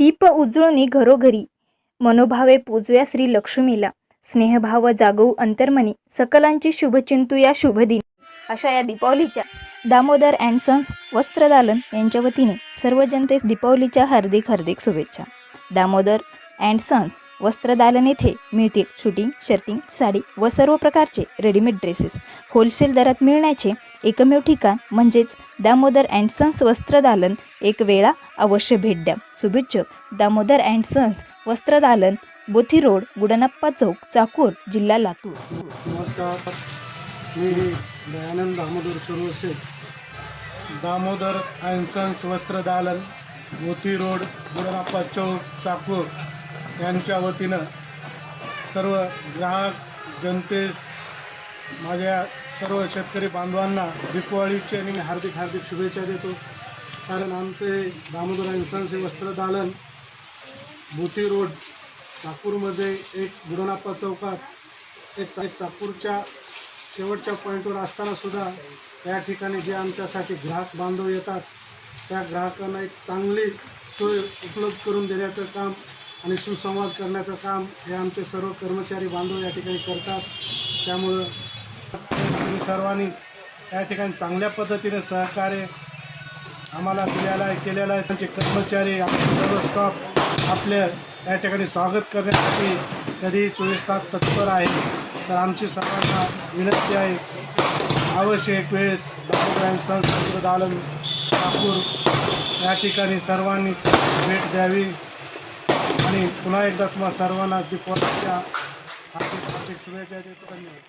दीप उजळुनी घरोघरी. मनोभावे पूजूया श्री लक्ष्मीला. स्नेहभाव जागवू अंतर्मनी. सकलांची शुभचिंतू या शुभदिनी. अशा या दीपावलीच्या दामोदर अँड सन्स वस्त्रदालन यांच्या वतीने सर्व जनतेस दीपावलीच्या हार्दिक हार्दिक शुभेच्छा. दामोदर अँड सन्स वस्त्रदालन येथे मिळतील. शूटिंग शर्टिंग साडी व सर्व प्रकारचे रेडीमेड ड्रेसेस होलसेल दरात मिळण्याचे एकमेव ठिकाण म्हणजेच दामोदर अँड सन्स वस्त्रदालन एक वेळा अवश्य भेट द्या. शुभेच्छक. दामोदर अँड सन्स वस्त्रदालन बोथी रोड गुडनप्पा चौक चाकूर जिल्हा लातूर. नमस्कार. मी दयानंद दामोदर सुरवसे. दामोदर अँड सन्स वस्त्रदालन मोती रोड बुडनाप्पा चौक चाकूर. यांच्या वतीनं सर्व ग्राहक जनतेस माझ्या सर्व शेतकरी बांधवांना दीपावलीची आणि मी हार्दिक हार्दिक शुभेच्छा देतो. कारण आमचे दामोदर अँड हे वस्त्रदालन मोती रोड नागपूरमध्ये एक गुरुनाप्पा चौकात एक चा- चाकूरच्या शेवटच्या पॉईंटवर असतानासुद्धा त्या या ठिकाणी जे आमच्यासाठी ग्राहक बांधव येतात त्या ग्राहकांना एक चांगली सोय उपलब्ध करून देण्याचं काम आणि सुसंवाद करण्याचं काम हे आमचे सर्व कर्मचारी बांधव या ठिकाणी करतात. त्यामुळं तुम्ही सर्वांनी या ठिकाणी चांगल्या पद्धतीने सहकार्य आम्हाला दिलेला आहे केलेला आहे. त्यांचे कर्मचारी आपले सर्व स्टॉफ आपल्या या ठिकाणी स्वागत करण्यासाठी कधीही चोवीस तास तत्पर आहे तर आमची सर्वांना विनंती आहे आवश्यक वेळेस दामोदर संस्कृत दालन नागपूर या ठिकाणी सर्वांनी भेट द्यावी. आणि पुन्हा एकदा तुम्हा सर्वांना दीपावलीच्या हार्दिक हार्दिक शुभेच्छा देतो. धन्यवाद.